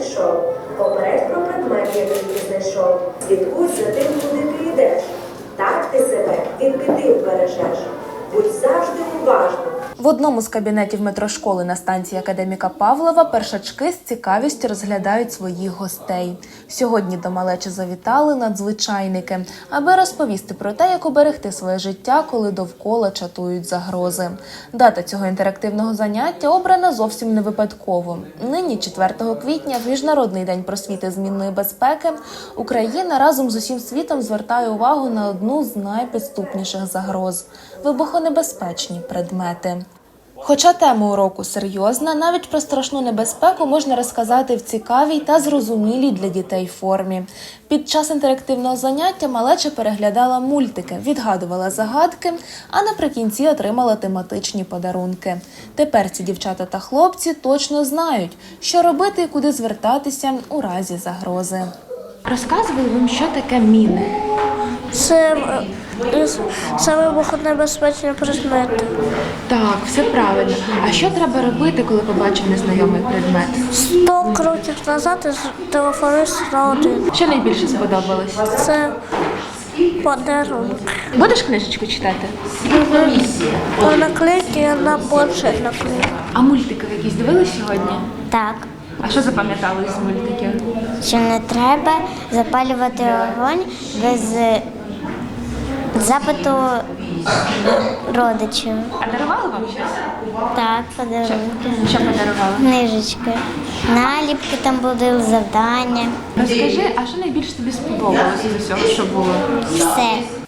що? Попередь про предмет, який ти знайшов. Слідкуй за тим, куди ти йдеш. Так ти себе від біди вбережеш. Будь завжди уважним. В одному з кабінетів метрошколи на станції академіка Павлова першачки з цікавістю розглядають своїх гостей. Сьогодні до малечі завітали надзвичайники, аби розповісти про те, як уберегти своє життя, коли довкола чатують загрози. Дата цього інтерактивного заняття обрана зовсім не випадково. Нині, 4 квітня, в міжнародний день просвіти змінної безпеки, Україна разом з усім світом звертає увагу на одну з найпідступніших загроз вибухонебезпечні предмети. Хоча тема уроку серйозна, навіть про страшну небезпеку можна розказати в цікавій та зрозумілій для дітей формі. Під час інтерактивного заняття малеча переглядала мультики, відгадувала загадки, а наприкінці отримала тематичні подарунки. Тепер ці дівчата та хлопці точно знають, що робити і куди звертатися у разі загрози. Розказували вам, що таке міни. Це, е, це вибухонебезпечні предмети. Так, все правильно. А що треба робити, коли побачив незнайомий предмет? Сто кроків назад телефонист на один. Що найбільше сподобалось? Це подарунок. Будеш книжечку читати? По наклейки на планшет наклею. А мультики якісь дивились сьогодні? Так, А що запам'ятали з мультиків? Що не треба запалювати вогонь без е, запиту родичів. А дарували вам щось? Так, подарунки. Що подарували? Книжечки. Наліпки там були завдання. Розкажи, а що найбільше тобі сподобалося з усього, що було? Все.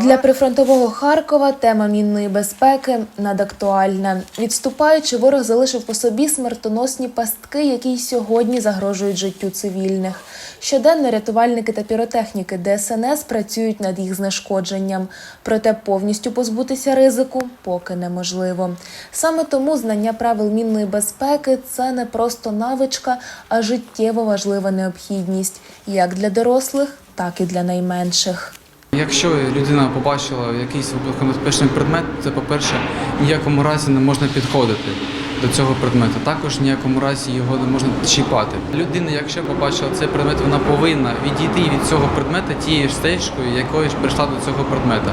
Для прифронтового Харкова тема мінної безпеки надактуальна. Відступаючи, ворог залишив по собі смертоносні пастки, які й сьогодні загрожують життю цивільних. Щоденно рятувальники та піротехніки ДСНС працюють над їх знешкодженням. Проте повністю позбутися ризику поки неможливо. Саме тому знання правил мінної безпеки це не просто навичка, а життєво важлива необхідність як для дорослих, так і для найменших. Якщо людина побачила якийсь вибухонебезпечний предмет, це, по-перше, ніякому разі не можна підходити до цього предмету. Також в ніякому разі його не можна чіпати. Людина, якщо побачила цей предмет, вона повинна відійти від цього предмета тією ж стежкою, якою ж прийшла до цього предмета.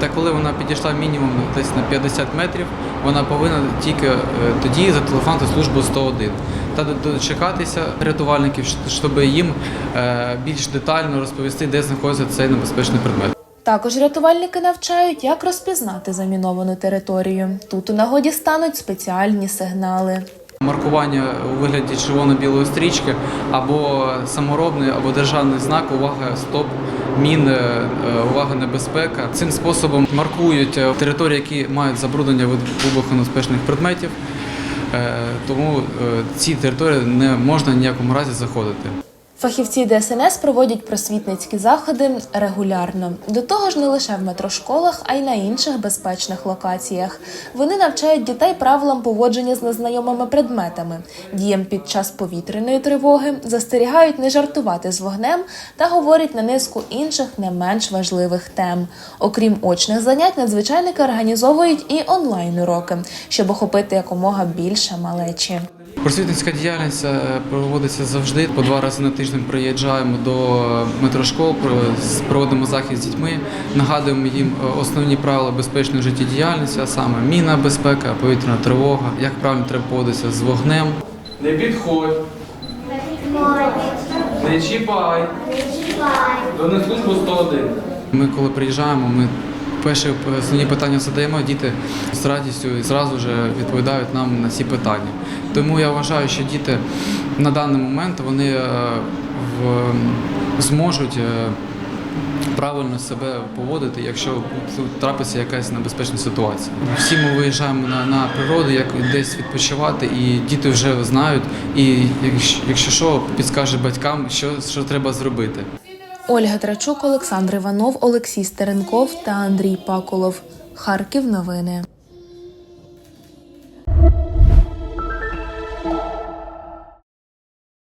Та коли вона підійшла мінімум десь на 50 метрів, вона повинна тільки е, тоді зателефонувати службу 101 та дочекатися рятувальників, щоб їм е, більш детально розповісти, де знаходиться цей небезпечний предмет. Також рятувальники навчають, як розпізнати заміновану територію. Тут у нагоді стануть спеціальні сигнали. Маркування у вигляді червоно-білої стрічки або саморобний, або державний знак увага стоп. Мін, е, е, увага небезпека. Цим способом маркують території, які мають забруднення від вибухонебезпечних предметів. Е, Тому е, ці території не можна ніякому разі заходити. Фахівці ДСНС проводять просвітницькі заходи регулярно. До того ж, не лише в метрошколах, а й на інших безпечних локаціях. Вони навчають дітей правилам поводження з незнайомими предметами, діям під час повітряної тривоги, застерігають не жартувати з вогнем та говорять на низку інших не менш важливих тем. Окрім очних занять, надзвичайники організовують і онлайн уроки, щоб охопити якомога більше малечі. Просвітницька діяльність е, проводиться завжди. По два рази на тиждень приїжджаємо до метрошкол, проводимо захід з дітьми, нагадуємо їм е, основні правила безпечної життєдіяльності, а саме мінна безпека, повітряна тривога, як правильно треба поводитися з вогнем. Не підходь. Не чіпай. До них службу 101. Ми коли приїжджаємо, ми перші основні питання задаємо, діти з радістю і зразу ж відповідають нам на ці питання. Тому я вважаю, що діти на даний момент вони е, зможуть е, правильно себе поводити, якщо тут трапиться якась небезпечна ситуація. Всі ми виїжджаємо на, на природу, як десь відпочивати, і діти вже знають, і якщо що, підскаже батькам, що, що треба зробити. Ольга Трачук, Олександр Іванов, Олексій Стеренков та Андрій Паколов. Харків новини.